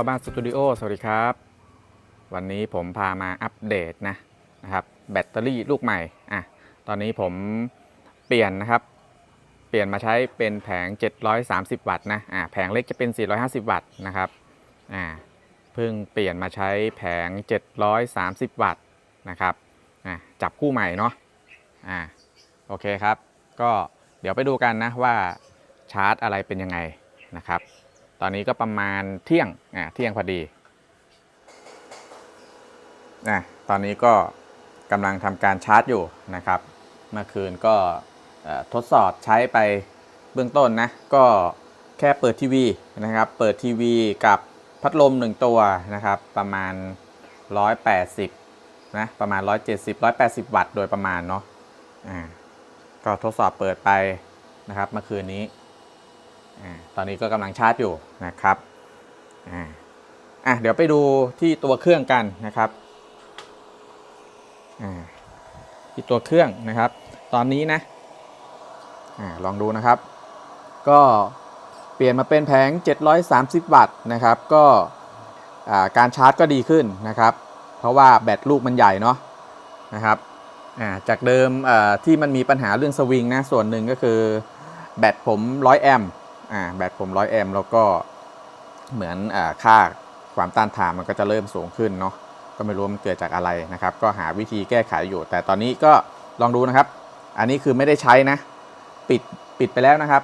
อบ้านสตูดิโอสวัสดีครับ วันนี้ผมพามาอัปเดตนะนะครับแบตเตอรี่ลูกใหม่อะตอนนี้ผมเปลี่ยนนะครับเปลี่ยนมาใช้เป็นแผง 730 วัตต์นะอะแผงเล็กจะเป็น 450 วัตต์นะครับอ่าเพิ่งเปลี่ยนมาใช้แผง 730 วัตต์นะครับอะจับคู่ใหม่เนาะอ่าโอเคครับ ก็เดี๋ยวไปดูกันนะว่าชาร์จอะไรเป็นยังไงนะครับ ตอนนี้ก็ประมาณเที่ยงอะเที่ยงพอดีอะตอนนี้ก็กำลังทำการชาร์จอยู่นะครับ เมื่อคืนก็ทดสอบใช้ไปเบื้องต้นนะ ก็แค่เปิดทีวีนะครับ เปิดทีวีกับพัดลม 1 ตัวนะครับ ประมาณ 180นะประมาณ 170 180 วัตต์โดยประมาณเนาะอ่าก็ทดสอบเปิดไปนะครับเมื่อคืนนี้ ตอนนี้ก็กำลังชาร์จอยู่นะครับอะเดี๋ยวไปดูที่ตัวเครื่องกันนะครับอ่าที่ตัวเครื่องนะครับ ตอนนี้นะอ่าลองดูนะครับ ก็เปลี่ยนมาเป็นแผง 730 วัตต์นะครับ ก็การชาร์จก็ดีขึ้นนะครับ เพราะว่าแบตลูกมันใหญ่เนาะนะครับอ่าจากเดิมที่มันมีปัญหาเรื่องสวิงนะส่วนหนึ่งก็คือแบตผม 100 แอมป์ อ่าแบตผม 100 แอมป์แล้วก็เหมือนอาค่าความต้านทานมันก็จะเริ่มสูงขึ้นเนาะก็ไม่รู้มันเกิดจากอะไรนะครับ ก็หาวิธีแก้ไขอยู่ แต่ตอนนี้ก็ลองดูนะครับ อันนี้คือไม่ได้ใช้นะ ปิดปิดไปแล้วนะครับ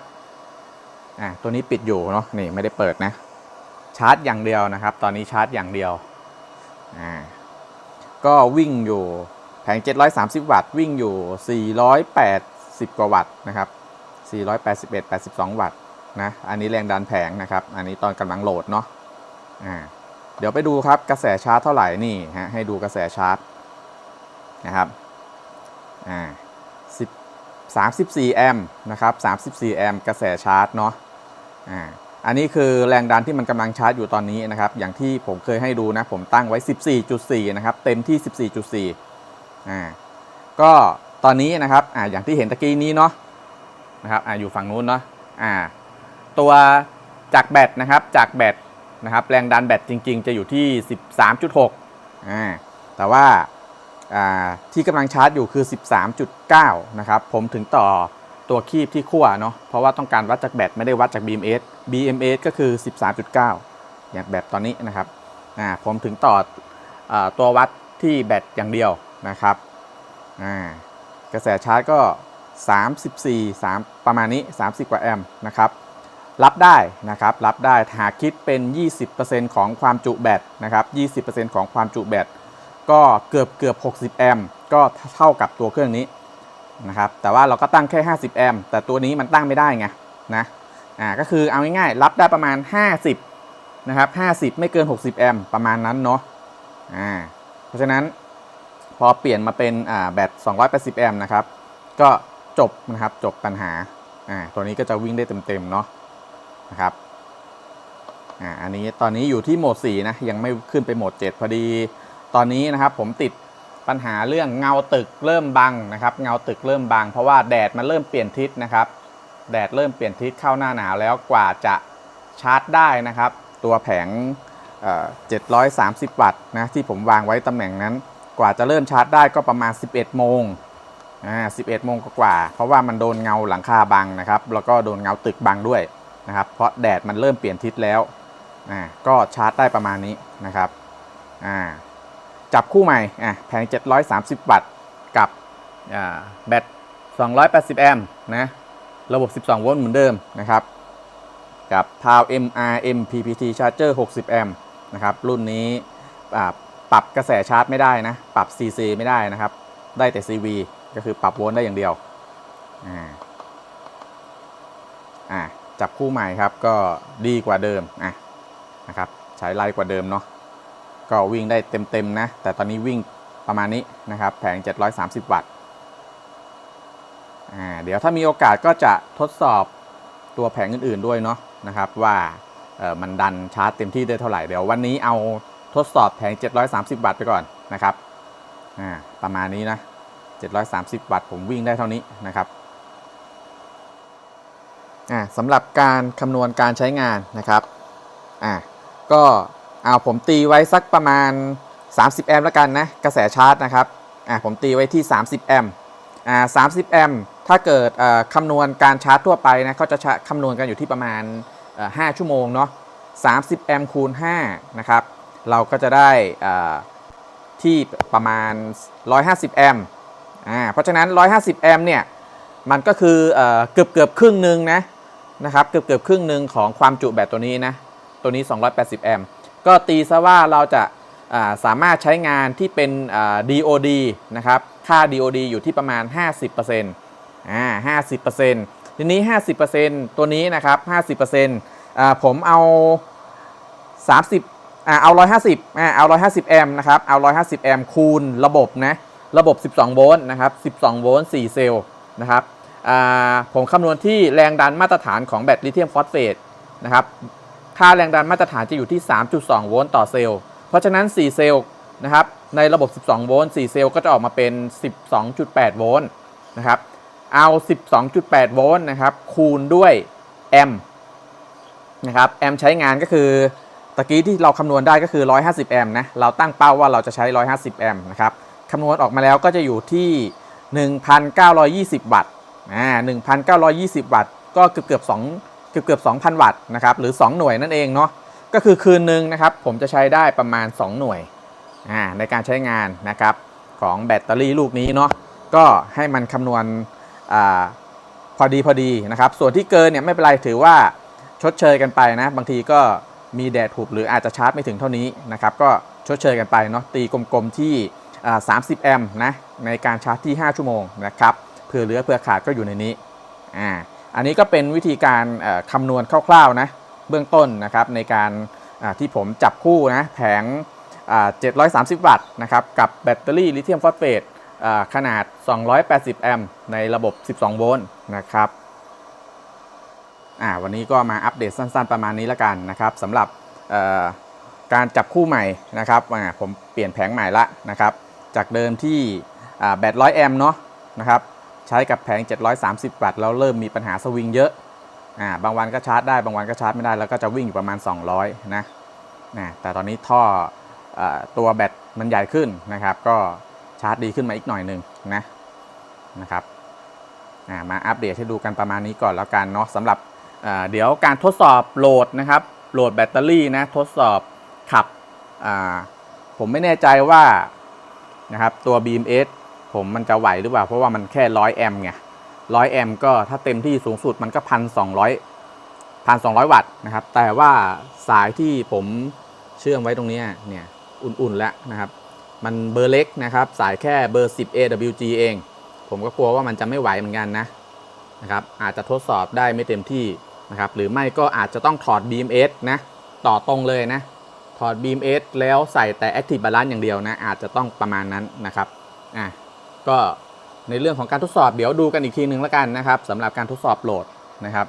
อ่าตัวนี้ปิดอยู่เนาะนี่ไม่ได้เปิดนะ ชาร์จอย่างเดียวนะครับ ตอนนี้ชาร์จอย่างเดียวอ่าก็วิ่งอยู่แผง 730 วัตต์ วิ่งอยู่ 480 กว่าวัตต์นะครับ 481 82 วัตต์ นะ อันนี้แรงดันแผงนะครับ อันนี้ตอนกำลังโหลดเนาะอ่าเดี๋ยวไปดูครับกระแสชาร์จเท่าไหร่นี่ฮะให้ดูกระแสชาร์จนะครับอ่า10 34แอมป์นะครับ34แอมป์กระแสชาร์จเนาะอ่าอันนี้คือแรงดันที่มันกำลังชาร์จอยู่ตอนนี้นะครับ อย่างที่ผมเคยให้ดูนะ ผมตั้งไว้ 14.4 นะครับ เต็มที่ 14.4 อ่า ก็ตอนนี้นะครับ อ่า อย่างที่เห็นตะกี้นี้เนาะ นะครับ อ่า อยู่ฝั่งนู้นเนาะ อ่า ตัวจากแบตนะครับจากแบตนะครับแรงดันแบตจริง ๆ จะอยู่ที่ 13.6อ่าแต่ว่าอ่าที่กำลังชาร์จอยู่คือ 13.9 นะครับ ผมถึงต่อตัวคีบที่ขั้วเนาะ เพราะว่าต้องการวัดจากแบตไม่ได้วัดจาก BMS BMS ก็คือ 13.9 อย่างแบตตอนนี้นะครับ อ่า ผมถึงต่ออาตัววัดที่แบตอย่างเดียวนะครับ อ่า กระแสชาร์จก็ 34 3 ประมาณนี้ 30 กว่าแอมป์นะครับ รับได้นะครับรับได้หากคิดเป็น 20%ของความจุแบตนะครับ 20%ของความจุแบตก็เกือบเกือบ60 แอมป์ก็เท่ากับตัวเครื่องนี้นะครับแต่ว่าเราก็ตั้งแค่ 50 แอมป์แต่ตัวนี้มันตั้งไม่ได้ไงนะอ่าก็คือเอาง่ายๆรับได้ประมาณ 50นะครับ50 ไม่เกิน 60 แอมป์ประมาณนั้นเนาะอ่าเพราะฉะนั้นพอเปลี่ยนมาเป็นอ่าแบต 280 แอมป์นะครับ ก็จบนะครับจบปัญหาอ่าตัวนี้ก็จะวิ่งได้เต็มๆเนาะ นะครับอ่าอันนี้ตอนนี้อยู่ที่โหมด4นะยังไม่ขึ้นไปโหมด 7 พอดี ตอนนี้นะครับผมติดปัญหาเรื่องเงาตึกเริ่มบังนะครับ เงาตึกเริ่มบัง เพราะว่าแดดมันเริ่มเปลี่ยนทิศนะครับ แดดเริ่มเปลี่ยนทิศเข้าหน้าหนาวแล้วกว่าจะชาร์จได้นะครับ ตัวแผงเอ่อ730วัตต์นะที่ผมวางไว้ตำแหน่งนั้น กว่าจะเริ่มชาร์จได้ก็ประมาณ 11 โมงอ่า11 โมงกว่า เพราะว่ามันโดนเงาหลังคาบังนะครับ แล้วก็โดนเงาตึกบังด้วย นะครับ เพราะแดดมันเริ่มเปลี่ยนทิศแล้วอ่าก็ชาร์จได้ประมาณนี้นะครับอ่าจับคู่ใหม่อะแผง 730 วัตต์กับอ่าแบต 280 แอมป์นะระบบ 12 โวลต์เหมือนเดิมนะครับ กับ p o w MR MPPT Charger 60 แอมป์นะครับ รุ่นนี้อ่าปรับกระแสชาร์จไม่ได้นะ ปรับ CC ไม่ได้นะครับ ได้แต่ CV ก็คือปรับโวลต์ได้อย่างเดียวอ่าอ่า จับคู่ใหม่ครับก็ดีกว่าเดิมอะนะครับใช้ไล่กว่าเดิมเนาะก็วิ่งได้เต็มๆนะ แต่ตอนนี้วิ่งประมาณนี้นะครับแผง 730 วัตต์อ่าเดี๋ยวถ้ามีโอกาสก็จะทดสอบตัวแผงอื่นๆด้วยเนาะนะครับว่าเออมันดันชาร์จเต็มที่ได้เท่าไหร่เดี๋ยววันนี้เอาทดสอบแผง 730 วัตต์ไปก่อนนะครับอ่าประมาณนี้นะ 730 วัตต์ผมวิ่งได้เท่านี้นะครับ อ่าสำหรับการคำนวณการใช้งานนะครับอ่าก็เอาผมตีไว้สักประมาณ 30 แอมป์แล้วกันนะ กระแสชาร์จนะครับอ่าผมตีไว้ที่ 30 แอมป์อ่า30แอมป์ถ้าเกิดอ่อคำนวณการชาร์จทั่วไปนะเขาจะคำนวณกันอยู่ที่ประมาณอ่5ชั่วโมงเนาะ30 แอมป์คูณ5นะครับเราก็จะได้อ่าที่ประมาณ 150 แอมป์อ่าเพราะฉะนั้น 150 แอมป์เนี่ย มันก็คือเอ่อเกือบเกือบครึ่งหนึ่งนะ นะครับเกือบเกือบครึ่งหนึ่งของความจุแบตตัวนี้นะตัวนี้ 280 แอมป์ก็ตีซะว่าเราจะาสามารถใช้งานที่เป็นอ่า DOD นะครับค่า DOD อยู่ที่ประมาณ 50%อ่า50%ทีนี้ 50%ตัวนี้นะครับ50%อ่าผมเอา 30อ่าเอา 150อ่าเอา 150 แอมป์นะครับเอา 150 แอมป์คูณระบบนะระบบ 12 โวลต์นะครับ12 โวลต์ 4 เซลล์นะครับ ผมคำนวณที่แรงดันมาตรฐานของแบตลิเธียมฟอสเฟตนะครับค่าแรงดันมาตรฐานจะอยู่ที่ 3.2 โวลต์ต่อเซลล์ เพราะฉะนั้น 4 เซลล์นะครับในระบบ 12 โวลต์ 4 เซลล์ก็จะออกมาเป็น 12.8 โวลต์นะครับเอา 12.8 โวลต์นะครับคูณด้วยแอมนะครับแอมใช้งานก็คือตะกี้ที่เราคำนวณได้ก็คือ 150 แอมนะเราตั้งเป้าว่าเราจะใช้ 150 แอมนะครับคำนวณออกมาแล้วก็จะอยู่ที่ 1,920 วัตต์ อ่า1,920 วัตต์ ก็เกือบเกือบ2เกือบเกือบ2,000 วัตต์นะครับ หรือ 2 หน่วยนั่นเองเนาะ ก็คือคืนหนึ่งนะครับ ผมจะใช้ได้ประมาณ 2 หน่วยอ่าในการใช้งานนะครับของแบตเตอรี่ลูกนี้เนาะ ก็ให้มันคำนวณอ่าพอดีพอดีนะครับ ส่วนที่เกินเนี่ยไม่เป็นไรถือว่าชดเชยกันไปนะ บางทีก็มีแดดถูกหรืออาจจะชาร์จไม่ถึงเท่านี้นะครับ ก็ชดเชยกันไปเนาะตีกลมๆที่ 30 แอมป์นะในการชาร์จที่ 5 ชั่วโมงนะครับ เผื่อเหลือเผื่อขาดก็อยู่ในนี้อ่าอันนี้ก็เป็นวิธีการคำนวณคร่าวๆนะเบื้องต้นนะครับในการที่ผมจับคู่นะแผงอ่า730 วัตต์นะครับกับแบตเตอรี่ลิเธียมฟอสเฟตอ่าขนาด 280 แอมป์ในระบบ 12 โวลต์นะครับอ่าวันนี้ก็มาอัปเดตสั้นๆประมาณนี้แล้วกันนะครับสำหรับการจับคู่ใหม่นะครับอ่าผมเปลี่ยนแผงใหม่ละนะครับจากเดิมที่แบต100 แอมป์เนาะนะครับ ใช้กับแผง 730 วัตต์แล้วเริ่มมีปัญหาสวิงเยอะอ่าบางวันก็ชาร์จได้บางวันก็ชาร์จไม่ได้แล้วก็จะวิ่งอยู่ประมาณ 200 นะนะแต่ตอนนี้ท่ออตัวแบตมันใหญ่ขึ้นนะครับ ก็ชาร์จดีขึ้นมาอีกหน่อยหนึ่งนะนะครับอ่ามาอัปเดตให้ดูกันประมาณนี้ก่อนแล้วกันเนาะสำหรับเดี๋ยวการทดสอบโหลดนะครับโหลดแบตเตอรี่นะทดสอบขับผมไม่แน่ใจว่านะครับตัว BMS ผมมันจะไหวหรือเปล่า เพราะว่ามันแค่100แอมป์ไง100แอมป์ก็ถ้าเต็มที่สูงสุดมันก็พันสองร้อยพันสองร้อยวัตต์นะครับ แต่ว่าสายที่ผมเชื่อมไว้ตรงนี้เนี่ยอุ่นๆแล้วนะครับ มันเบอร์เล็กนะครับ สายแค่เบอร์ 10 AWG เอง ผมก็กลัวว่ามันจะไม่ไหวเหมือนกันนะนะครับ อาจจะทดสอบได้ไม่เต็มที่นะครับ หรือไม่ก็อาจจะต้องถอด BMS นะ ต่อตรงเลยนะ ถอด BMS แล้วใส่แต่ Active Balance อย่างเดียวนะ อาจจะต้องประมาณนั้นนะครับ อะ ก็ในเรื่องของการทดสอบเดี๋ยวดูกันอีกทีหนึ่งแล้วกันนะครับสำหรับการทดสอบโหลดนะครับ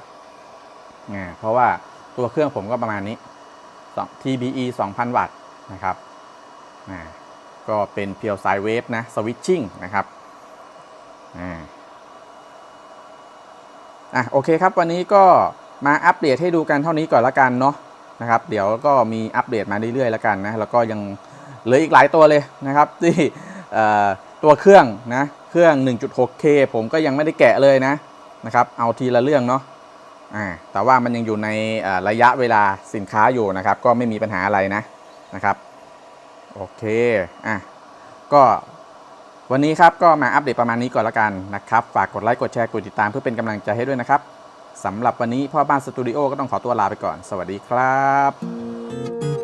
อ่าเพราะว่าตัวเครื่องผมก็ประมาณนี้2 TBE 2,000 วัตต์นะครับก็เป็นเพียวไซเวฟนะสวิตชิ่งนะครับอ่าอะโอเคครับ วันนี้ก็มาอัปเดตให้ดูกันเท่านี้ก่อนละกันเนาะนะครับ เดี๋ยวก็มีอัปเดตมาเรื่อยๆแล้วกันนะแล้วก็ยังเหลืออีกหลายตัวเลยนะครับที่เอ่อ ตัวเครื่องนะเครื่อง 1.6K ผมก็ยังไม่ได้แกะเลยนะนะครับ เอาทีละเรื่องเนาะอ่าแต่ว่ามันยังอยู่ในระยะเวลาสินค้าอยู่นะครับ ก็ไม่มีปัญหาอะไรนะนะครับโอเคอะก็วันนี้ครับก็มาอัปเดตประมาณนี้ก่อนละกันนะครับ ฝากกดไลค์กดแชร์กดติดตามเพื่อเป็นกำลังใจให้ด้วยนะครับสำหรับวันนี้พ่อบ้านสตูดิโอก็ต้องขอตัวลาไปก่อน สวัสดีครับ